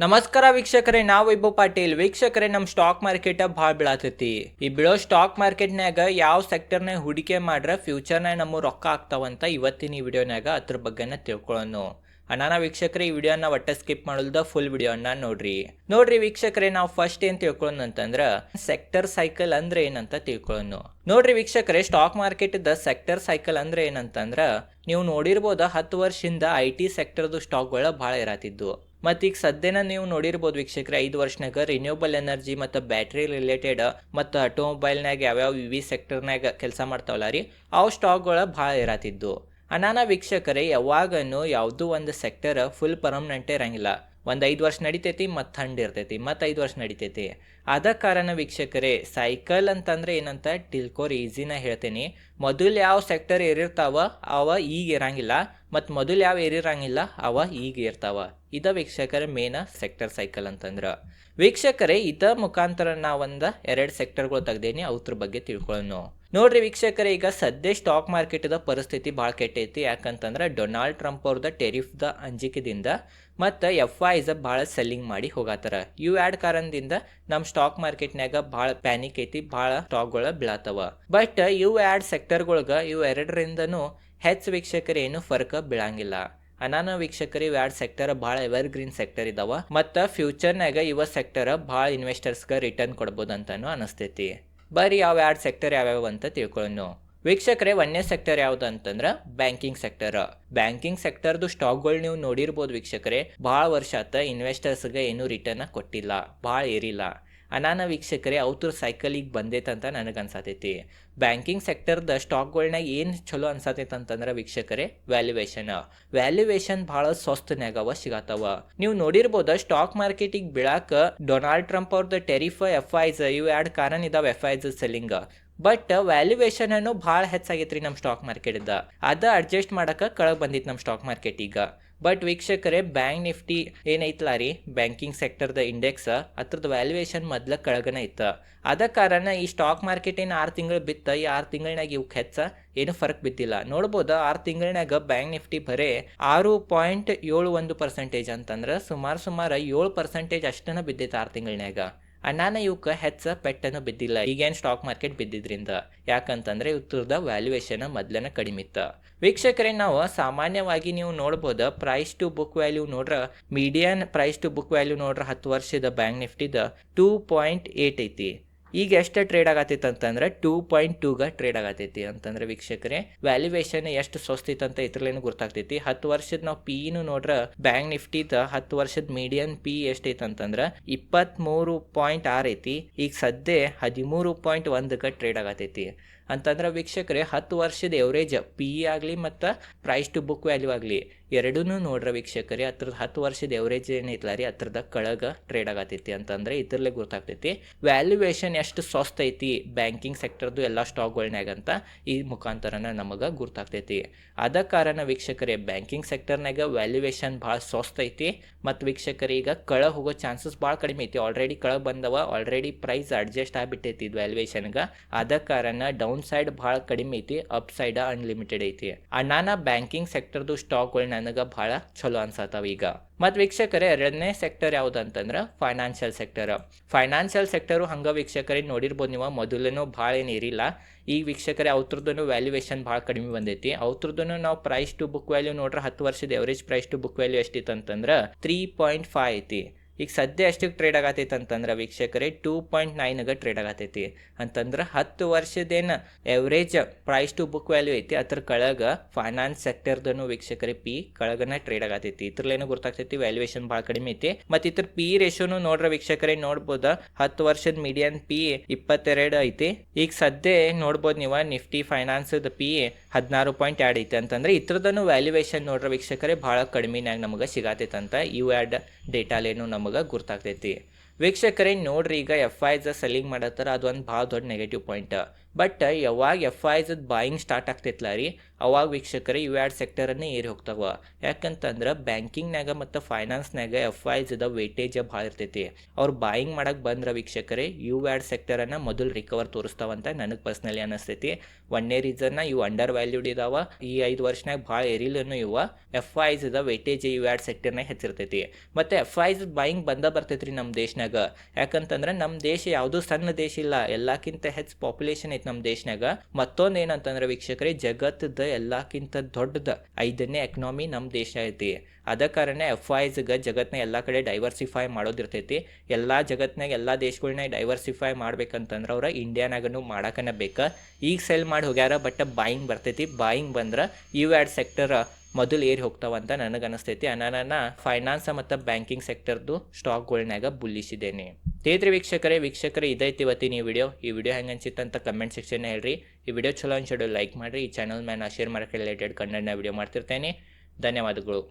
ನಮಸ್ಕಾರ ವೀಕ್ಷಕರೇ, ನಾವು ವೈಭವ್ ಪಾಟೀಲ್. ವೀಕ್ಷಕರೇ, ನಮ್ಮ ಸ್ಟಾಕ್ ಮಾರ್ಕೆಟ್ ಭಾಳ ಬೀಳತೈತಿ. ಈ ಬೀಳೋ ಸ್ಟಾಕ್ ಮಾರ್ಕೆಟ್ನ್ಯಾಗ ಯಾವ ಸೆಕ್ಟರ್ನಾಗ ಹೂಡಿಕೆ ಮಾಡ್ರೆ ಫ್ಯೂಚರ್ನಾಗ ನಮ್ಮ ರೊಕ್ಕ ಆಗ್ತಾವಂತ ಇವತ್ತಿನ ಈ ವಿಡಿಯೋನ್ಯಾಗ ಅದ್ರ ಬಗ್ಗೆನ ತಿಳ್ಕೊಳ್ಳೋಣ ಅಣ್ಣನ ವೀಕ್ಷಕರೇ, ಈ ವಿಡಿಯೋನ ಒಟ್ಟ ಸ್ಕಿಪ್ ಮಾಡಲ್ದ ಫುಲ್ ವಿಡಿಯೋನ ನೋಡ್ರಿ. ನೋಡ್ರಿ ವೀಕ್ಷಕರೇ, ನಾವು ಫಸ್ಟ್ ಏನ್ ತಿಳ್ಕೊಳ್ಳೋಣ ಅಂತಂದ್ರ ಸೆಕ್ಟರ್ ಸೈಕಲ್ ಅಂದ್ರೆ ಏನಂತ ತಿಳ್ಕೊಳ್ಳೋಣ ನೋಡ್ರಿ ವೀಕ್ಷಕರೇ ಸ್ಟಾಕ್ ಮಾರ್ಕೆಟ್ ದ ಸೆಕ್ಟರ್ ಸೈಕಲ್ ಅಂದ್ರೆ ಏನಂತಂದ್ರ, ನೀವು ನೋಡಿರ್ಬೋದ ಹತ್ತು ವರ್ಷದಿಂದ ಐ ಟಿ ಸೆಕ್ಟರ್ದು ಸ್ಟಾಕ್ಗಳ ಭಾಳ ಇರತ್ತಿದ್ದು ಮತ್ತು ಈಗ ಸದ್ಯನ ನೀವು ನೋಡಿರ್ಬೋದು ವೀಕ್ಷಕರೆ, ಐದು ವರ್ಷನಾಗ ರಿನ್ಯೂಬಲ್ ಎನರ್ಜಿ ಮತ್ತು ಬ್ಯಾಟ್ರಿ ರಿಲೇಟೆಡ್ ಮತ್ತು ಆಟೋಮೊಬೈಲ್ನಾಗ ಯಾವ್ಯಾವ ವಿ ವಿ ಸೆಕ್ಟರ್ನಾಗ ಕೆಲಸ ಮಾಡ್ತಾವಲ್ಲ ರೀ, ಅವು ಸ್ಟಾಕ್ಗಳು ಭಾಳ ಇರತ್ತಿದ್ದು ಅನಾನ ವೀಕ್ಷಕರೇ, ಯಾವಾಗನೂ ಯಾವುದೂ ಒಂದು ಸೆಕ್ಟರ್ ಫುಲ್ ಪರ್ಮನೆಂಟ್ ಇರಂಗಿಲ್ಲ. ಒಂದು ಐದು ವರ್ಷ ನಡಿತೈತಿ, ಮತ್ತು ಥಂಡ್ ಇರ್ತೈತಿ, ಮತ್ತು ಐದು ವರ್ಷ ನಡಿತೈತಿ. ಅದ ಕಾರಣ ವೀಕ್ಷಕರೇ ಸೈಕಲ್ ಅಂತಂದ್ರೆ ಏನಂತ ತಿಳ್ಕೋರಿ ಈಸಿನ ಹೇಳ್ತೀನಿ. ಮೊದಲು ಯಾವ ಸೆಕ್ಟರ್ ಏರಿರ್ತಾವ, ಅವ ಈಗ ಇರಂಗಿಲ್ಲ. ಮತ್ತು ಮೊದಲು ಯಾವ ಏರಿರಂಗಿಲ್ಲ ಅವ ಈಗ ಇರ್ತಾವ. ಇದ ವೀಕ್ಷಕರ ಮೇನ ಸೆಕ್ಟರ್ ಸೈಕಲ್ ಅಂತಂದ್ರ. ವೀಕ್ಷಕರೇ, ಇದ ಮುಖಾಂತರ ನಾವೊಂದು ಎರಡು ಸೆಕ್ಟರ್ಗಳು ತೆಗ್ದೇನಿ ಅವ್ರ ಬಗ್ಗೆ ತಿಳ್ಕೊಳ್ಳೋಣ ನೋಡ್ರಿ ವೀಕ್ಷಕರ, ಈಗ ಸದ್ಯ ಸ್ಟಾಕ್ ಮಾರ್ಕೆಟ್ದ ಪರಿಸ್ಥಿತಿ ಭಾಳ ಕೆಟ್ಟೈತಿ. ಯಾಕಂತಂದ್ರೆ ಡೊನಾಲ್ಡ್ ಟ್ರಂಪ್ ಅವ್ರದ ಟೆರಿಫ್ದ ಅಂಜಿಕೆದಿಂದ ಮತ್ತು ಎಫ್ ಐಸ್ ಭಾಳ ಸೆಲ್ಲಿಂಗ್ ಮಾಡಿ ಹೋಗತ್ತಾರ ಇವು ಎರಡು ಕಾರಣದಿಂದ ನಮ್ಮ ಸ್ಟಾಕ್ ಮಾರ್ಕೆಟ್ನ್ಯಾಗ ಭಾಳ ಪ್ಯಾನಿಕ್ ಐತಿ, ಭಾಳ ಸ್ಟಾಕ್ಗಳ ಬೀಳತ್ತವ ಬಟ್ ಇವು ಎರಡು ಸೆಕ್ಟರ್ಗಳ್ಗೆ ಇವು ಎರಡರಿಂದನೂ ಹೆಚ್ಚು ವೀಕ್ಷಕರು ಏನು ಫರ್ಕ ಬೀಳಂಗಿಲ್ಲ. ಅನಾನ ವೀಕ್ಷಕರು ಇವು ಸೆಕ್ಟರ್ ಭಾಳ ಎವರ್ ಗ್ರೀನ್ ಸೆಕ್ಟರ್ ಇದಾವ. ಮತ್ತು ಫ್ಯೂಚರ್ನಾಗ ಇವ ಸೆಕ್ಟರ್ ಭಾಳ ಇನ್ವೆಸ್ಟರ್ಸ್ಗೆ ರಿಟರ್ನ್ ಕೊಡ್ಬೋದು ಅಂತಾನು ಅನಿಸ್ತೈತಿ. ಬರೀ ಯಾವ ಎರಡು ಸೆಕ್ಟರ್ ಯಾವ್ಯಾವ ಅಂತ ತಿಳ್ಕೊಳ್ಳೋಣ ವೀಕ್ಷಕರೇ, ಒಂದನೇ ಸೆಕ್ಟರ್ ಯಾವ್ದು ಅಂತಂದ್ರೆ ಬ್ಯಾಂಕಿಂಗ್ ಸೆಕ್ಟರ್ ಬ್ಯಾಂಕಿಂಗ್ ಸೆಕ್ಟರ್ದು ಸ್ಟಾಕ್ಗಳು ನೀವು ನೋಡಿರ್ಬೋದು ವೀಕ್ಷಕರೇ. ಭಾಳ ವರ್ಷ ಆತ ಇನ್ವೆಸ್ಟರ್ಸ್ಗೆ ಏನೂ ರಿಟರ್ನ್ ಕೊಟ್ಟಿಲ್ಲ. ಭಾಳ ಏರಿಲ್ಲ. ಅನಾನ ವೀಕ್ಷಕರೇ ಅವ್ರ ಸೈಕಲಿಗೆ ಬಂದೈತಂತ ನನಗೆ ಅನ್ಸತೈತಿ ಬ್ಯಾಂಕಿಂಗ್ ಸೆಕ್ಟರ್ದ ಸ್ಟಾಕ್ಗಳ್ನಾಗ ಏನು ಚಲೋ ಅನ್ಸತೈತೆ ಅಂತಂದ್ರೆ ವೀಕ್ಷಕರೇ ವ್ಯಾಲ್ಯೂಯೇಷನ್ ವ್ಯಾಲ್ಯೂಯೇಷನ್ ಭಾಳ ಅವ ಸಿಗತ್ತವ ನೀವು ನೋಡಿರ್ಬೋದು ಸ್ಟಾಕ್ ಮಾರ್ಕೆಟಿಗೆ ಬೀಳಾಕ ಡೊನಾಲ್ಡ್ ಟ್ರಂಪ್ ಅವ್ರದ್ದು ಟೆರಿಫ್ ಎಫ್ ಐಸ್ ಇವು ಎರಡು ಕಾರಣ ಇದಾವೆ F I's selling but valuation ಅನ್ನು ಭಾಳ ಹೆಚ್ಚಾಗೈತ್ರಿ ನಮ್ಮ ಸ್ಟಾಕ್ ಮಾರ್ಕೆಟ್ದ ಅದ ಅಡ್ಜಸ್ಟ್ ಮಾಡಕ್ಕೆ ಕೆಳಗೆ ಬಂದಿತ್ತು ನಮ್ಮ ಸ್ಟಾಕ್ ಮಾರ್ಕೆಟ್ ಈಗ ಬಟ್ ವೀಕ್ಷಕರೇ ಬ್ಯಾಂಕ್ ನಿಫ್ಟಿ ಏನೈತಲ್ಲ ರೀ? ಬ್ಯಾಂಕಿಂಗ್ ಸೆಕ್ಟರ್ದ ಇಂಡೆಕ್ಸ್ ಅದ್ರದ್ದು ವ್ಯಾಲ್ಯೂಯೇಷನ್ ಮೊದ್ಲ ಕೆಳಗನ ಇತ್ತು. ಅದ ಕಾರಣ ಈ ಸ್ಟಾಕ್ ಮಾರ್ಕೆಟ್ ಏನು ಆರು ತಿಂಗಳು ಬಿತ್ತ, ಈ ಆರು ತಿಂಗಳಿನಾಗ ಇವಕ್ಕೆ ಹೆಚ್ಚ ಏನು ಫರ್ಕ್ ಬಿದ್ದಿಲ್ಲ. ನೋಡ್ಬೋದು, ಆರು ತಿಂಗಳಿನಾಗ ಬ್ಯಾಂಕ್ ನಿಫ್ಟಿ ಬರೇ ಆರು ಪಾಯಿಂಟ್ ಏಳು ಒಂದು ಪರ್ಸೆಂಟೇಜ್ ಅಂತಂದ್ರೆ ಸುಮಾರು ಸುಮಾರು ಏಳು ಪರ್ಸೆಂಟೇಜ್ ಅಷ್ಟನ ಬಿದ್ದೈತೆ ಆರು ತಿಂಗಳಿನಾಗ ಅಣ್ಣಾನ ಇವಕ್ಕೆ ಹೆಚ್ಚ ಪೆಟ್ಟನ್ನು ಬಿದ್ದಿಲ್ಲ. ಈಗೇನು ಸ್ಟಾಕ್ ಮಾರ್ಕೆಟ್ ಬಿದ್ದಿದ್ರಿಂದ. ಯಾಕಂತಂದ್ರೆ ಇವ್ರದ ವ್ಯಾಲ್ಯೂಯೇಷನ್ ಮೊದ್ಲನ ಕಡಿಮೆ ಇತ್ತು. ವೀಕ್ಷಕರೇ, ನಾವು ಸಾಮಾನ್ಯವಾಗಿ ನೀವು ನೋಡ್ಬೋದು ಪ್ರೈಸ್ ಟು ಬುಕ್ ವ್ಯಾಲ್ಯೂ ನೋಡ್ರ median price to book value ನೋಡ್ರ ಹತ್ತು ವರ್ಷದ ಬ್ಯಾಂಕ್ ನಿಫ್ಟಿದ ಟೂ ಪಾಯಿಂಟ್ ಏಟ್ ಐತಿ. ಈಗ ಎಷ್ಟು ಟ್ರೇಡ್ ಆಗತ್ತೈತೆ ಅಂತಂದ್ರೆ ಟೂ ಪಾಯಿಂಟ್ ಟೂಗ ಟ್ರೇಡ್ ಆಗತೈತಿ ಅಂತಂದ್ರೆ ವೀಕ್ಷಕರೇ ವ್ಯಾಲ್ಯೂಯೇಷನ್ ಎಷ್ಟು ಸ್ವಸ್ತಿತ್ತು ಅಂತ ಇದ್ರಲ್ಲೇನು ಗೊತ್ತಾಗ್ತೈತಿ. ಹತ್ತು ವರ್ಷದ ನಾವು ಪಿ ನು ನೋಡ್ರ ಬ್ಯಾಂಕ್ ನಿಫ್ಟಿದ ಹತ್ತು ವರ್ಷದ ಮೀಡಿಯನ್ ಪಿ ಎಷ್ಟೈತೆ ಅಂತಂದ್ರೆ ಇಪ್ಪತ್ತ್ಮೂರು ಪಾಯಿಂಟ್ ಆರ್ ಐತಿ. ಈಗ ಸದ್ಯ ಹದಿಮೂರು ಪಾಯಿಂಟ್ ಒಂದಕ್ಕೆ ಟ್ರೇಡ್ ಆಗತೈತಿ ಅಂತಂದ್ರೆ ವೀಕ್ಷಕರೇ, ಹತ್ತು ವರ್ಷದ ಎವರೇಜ್ ಪಿ ಇ ಆಗಲಿ ಮತ್ತು ಪ್ರೈಸ್ ಟು ಬುಕ್ ವ್ಯಾಲ್ಯೂ ಆಗಲಿ ಎರಡೂ ನೋಡ್ರ ವೀಕ್ಷಕರೇ ಹತ್ರದ ಹತ್ತು ವರ್ಷದ ಎವರೇಜ್ ಏನೈತಲ್ಲ ರೀ ಹತ್ರದ ಕೆಳಗೆ ಟ್ರೇಡ್ ಆಗತೈತಿ ಅಂತಂದ್ರೆ ಇದ್ರಲ್ಲೇ ಗೊತ್ತಾಗ್ತೈತಿ. ವ್ಯಾಲ್ಯೂಯೇಷನ್ ಎಷ್ಟು ಸ್ವಸ್ಥ ಐತಿ ಬ್ಯಾಂಕಿಂಗ್ ಸೆಕ್ಟರ್ದು ಎಲ್ಲ ಸ್ಟಾಕ್ಗಳ್ನಾಗ ಅಂತ ಈ ಮುಖಾಂತರನ ನಮಗೆ ಗೊತ್ತಾಗ್ತೈತಿ. ಅದ ಕಾರಣ ವೀಕ್ಷಕರೇ ಬ್ಯಾಂಕಿಂಗ್ ಸೆಕ್ಟರ್ನಾಗ ವ್ಯಾಲ್ಯೂಯೇಷನ್ ಭಾಳ ಸ್ವಸ್ಥ ಐತಿ, ಮತ್ತು ವೀಕ್ಷಕರೇ ಈಗ ಕಳ ಹೋಗೋ ಚಾನ್ಸಸ್ ಭಾಳ ಕಡಿಮೆ ಐತಿ. ಆಲ್ರೆಡಿ ಕಳ ಬಂದವ ಆಲ್ರೆಡಿ ಪ್ರೈಸ್ ಅಡ್ಜಸ್ಟ್ ಆಗಿಬಿಟ್ಟೈತಿ ಇದು ವ್ಯಾಲ್ಯೂಯೇಷನ್ಗೆ ಅದ ಕಾರಣ ಡೌನ್ ಸೈಡ್ ಭಾಳ ಕಡಿಮೆ ಐತಿ ಅಪ್ ಸೈಡ್ ಅನ್ಲಿಮಿಟೆಡ್ ಐತಿ ಅಣ್ಣಾನ ಬ್ಯಾಂಕಿಂಗ್ ಸೆಕ್ಟರ್ದು ಸ್ಟಾಕ್ಗಳು ನನಗೆ ಭಾಳ ಚಲೋ ಅನ್ಸತ್ತಾವ ಈಗ. ಮತ್ತು ವೀಕ್ಷಕರೇ, ಎರಡನೇ ಸೆಕ್ಟರ್ ಯಾವ್ದು ಅಂತಂದ್ರ ಫೈನಾನ್ಷಿಯಲ್ ಸೆಕ್ಟರ್ ಫೈನಾನ್ಷಿಯಲ್ ಸೆಕ್ಟರು ಹಂಗೆ ವೀಕ್ಷಕರೇ ನೋಡಿರ್ಬೋದು ನೀವು, ಮೊದಲೇನು ಭಾಳ ಏನಿರಿಲ್ಲ ಇರಿಲ್ಲ ಈ ವೀಕ್ಷಕರೇ ಅವ್ರದ್ದು ವ್ಯಾಲ್ಯೂಯೇಷನ್ ಭಾಳ ಕಡಿಮೆ ಬಂದೈತಿ. ಅವ್ರದ್ದು ನಾವು ಪ್ರೈಸ್ ಟು ಬುಕ್ ವ್ಯಾಲ್ಯೂ ನೋಡ್ರೆ ಹತ್ತು ವರ್ಷದ average price to book value ಎಷ್ಟಿತ್ತು ಅಂತಂದ್ರೆ ತ್ರೀ ಪಾಯಿಂಟ್ ಫೈವ್ ಐತಿ. ಈಗ ಸದ್ಯ ಎಷ್ಟಕ್ಕೆ ಟ್ರೇಡ್ ಆಗತೈತೆ ಅಂತಂದ್ರೆ ವೀಕ್ಷಕರೇ ಟೂ ಪಾಯಿಂಟ್ ನೈನ್ಗೆ ಟ್ರೇಡ್ ಆಗತೈತಿ. ಅಂತಂದ್ರೆ ಹತ್ತು ವರ್ಷದೇನು average price to book value ಐತಿ, ಅದ್ರ ಕೆಳಗ ಫೈನಾನ್ಸ್ ಸೆಕ್ಟರ್ದನು ವೀಕ್ಷಕರೇ ಪಿ ಕೆಳಗನ ಟ್ರೇಡ್ ಆಗತೈತಿ. ಇದ್ರಲ್ಲೇನು ಗೊತ್ತಾಗ್ತೈತಿ ವ್ಯಾಲ್ಯೂಯೇಷನ್ ಭಾಳ ಕಡಿಮೆ ಐತಿ. ಮತ್ತೆ ಇದ್ರ ಪಿ ರೇಷೋನು ನೋಡ್ರ ವೀಕ್ಷಕರೇ ನೋಡ್ಬೋದು? ಹತ್ತು ವರ್ಷದ ಮೀಡಿಯನ್ ಪಿ ಇಪ್ಪತ್ತೆರಡು ಐತಿ. ಈಗ ಸದ್ಯ ನೋಡ್ಬೋದು ನೀವು? ನಿಫ್ಟಿ ಫೈನಾನ್ಸ್ ಪಿ ಹದಿನಾರು ಪಾಯಿಂಟ್ ಎರಡು ಐತಿ. ಅಂತಂದ್ರೆ ಇತ್ರದನು ವ್ಯಾಲ್ಯೂಯೇಷನ್ ನೋಡ್ರ ವೀಕ್ಷಕರೇ ಭಾಳ ಕಡಿಮೆನಾಗ ನಮಗೆ ಸಿಗತೈತಂತ. ಇವು ಎರಡು ಡೇಟಾಲೇನು ನಮಗೆ ಗುರ್ತಾಗ್ತೈತಿ. ವೀಕ್ಷಕರೇ ನೋಡ್ರಿ ಈಗ ಎಫ್ ಐ ಸೆಲ್ಲಿಂಗ್ ಮಾಡತ್ತಾರ ಅದೊಂದು ಭಾಳ ದೊಡ್ಡ ನೆಗೆಟಿವ್ ಪಾಯಿಂಟ್ ಬಟ್ ಯಾವಾಗ ಎಫ್ ಐಸ್ ಬಾಯಿಂಗ್ ಸ್ಟಾರ್ಟ್ ಆಗ್ತೈತ್ಲ ರೀ, ಅವಾಗ ವೀಕ್ಷಕರೇ ಇವು ಎರಡು ಸೆಕ್ಟರನ್ನೇ ಏರಿ ಹೋಗ್ತಾವ. ಯಾಕಂತಂದ್ರೆ ಬ್ಯಾಂಕಿಂಗ್ನಾಗ ಮತ್ತು ಫೈನಾನ್ಸ್ನಾಗ ಎಫ್ ದ ವೇಟೇಜ್ ಭಾಳ ಇರ್ತೈತಿ. ಅವ್ರು ಬಾಯಿಂಗ್ ಮಾಡಕ್ಕೆ ಬಂದ್ರೆ ವೀಕ್ಷಕರೇ, ಇವು ಎರಡು ಸೆಕ್ಟರನ್ನು ಮೊದಲು ರಿಕವರ್ ತೋರಿಸ್ತಾವಂತ ನನಗೆ ಪರ್ಸ್ನಲಿ ಅನಿಸ್ತೈತಿ. ರೀಸನ್ ರೀಸನ್ನ ಇವು ಅಂಡರ್ ವ್ಯಾಲ್ಯೂಡ್ ಇದಾವ. ಈ ಐದು ವರ್ಷನಾಗ ಭಾಳ ಏರಿಲ್ಲೂ ಇವ. ಎಫ್ ಐಸ್ದ ವೇಟೇಜ್ ಇವು ಎರಡು ಸೆಕ್ಟರ್ನಾಗ ಹೆಚ್ಚಿರ್ತೈತಿ. ಮತ್ತು ಎಫ್ ಐಸ್ ಬಾಯಿಂಗ್ ಬಂದ ಬರ್ತೈತಿ ರೀ ನಮ್ಮ ದೇಶನಾಗ ಯಾಕಂತಂದ್ರೆ ನಮ್ಮ ದೇಶ ಯಾವುದೂ ಸಣ್ಣ ದೇಶ ಇಲ್ಲ. ಎಲ್ಲಕ್ಕಿಂತ ಹೆಚ್ಚು ಪಾಪ್ಯುಲೇಷನ್ ನಮ್ಮ ದೇಶನಾಗ ಮತ್ತೊಂದು ಏನಂತಂದ್ರೆ ವೀಕ್ಷಕರೇ, ಜಗತ್ತದ ಎಲ್ಲಕ್ಕಿಂತ ದೊಡ್ಡದ ಐದನೇ ಎಕನಾಮಿ ನಮ್ಮ ದೇಶ ಐತಿ. ಅದ ಕಾರಣ ಎಫ್ ಐಸ್ಗೆ ಜಗತ್ನ ಎಲ್ಲ ಕಡೆ ಡೈವರ್ಸಿಫೈ ಮಾಡೋದಿರ್ತೈತಿ ಎಲ್ಲ ಜಗತ್ನಾಗ ಎಲ್ಲ ದೇಶಗಳನ್ನ ಡೈವರ್ಸಿಫೈ ಮಾಡ್ಬೇಕಂತಂದ್ರೆ ಅವ್ರ ಇಂಡಿಯಾನಾಗನು ಮಾಡಕನ ಬೇಕ. ಈಗ ಸೆಲ್ ಮಾಡಿ ಹೋಗ್ಯಾರ ಬಟ್ ಬಾಯಿಂಗ್ ಬರ್ತೈತಿ. ಬಾಯಿಂಗ್ ಬಂದ್ರೆ ಇವು ಎರಡು ಸೆಕ್ಟರ್ ಮೊದಲು ಏರಿ ಹೋಗ್ತಾವಂತ ನನಗೆ ಅನಿಸ್ತೈತಿ ನಾನು ಫೈನಾನ್ಸ್ ಮತ್ತು ಬ್ಯಾಂಕಿಂಗ್ ಸೆಕ್ಟರ್ದು ಸ್ಟಾಕ್ಗಳ್ನಾಗ ಬುಲ್ಲಿಸಿದ್ದೇನೆ. ತೇತ್ರಿ ವೀಕ್ಷಕರೇ ವೀಕ್ಷಕರೇ, ಇದೈತಿ ಇವತ್ತಿನ ಈ ವಿಡಿಯೋ ಈ ವಿಡಿಯೋ ಹೆಂಗೆ ಅನ್ಸಿತ್ತು ಅಂತ ಕಮೆಂಟ್ ಸೆಕ್ಷನ್ ಹೇಳ್ರಿ. ಈ ವಿಡಿಯೋ ಚಲೋ ಅನ್ಸಿಡೋ ಲೈಕ್ ಮಾಡಿರಿ. ಈ ಚಾನಲ್ ಮೇಲೆ ನಾ ಶೇರ್ ಮಾರ್ಕೆಟ್ ರಿಲೇಟೆಡ್ ಕಂಟೆಂಟ್ನ ವಿಡಿಯೋ ಮಾಡ್ತಿರ್ತೇನೆ. ಧನ್ಯವಾದಗಳು.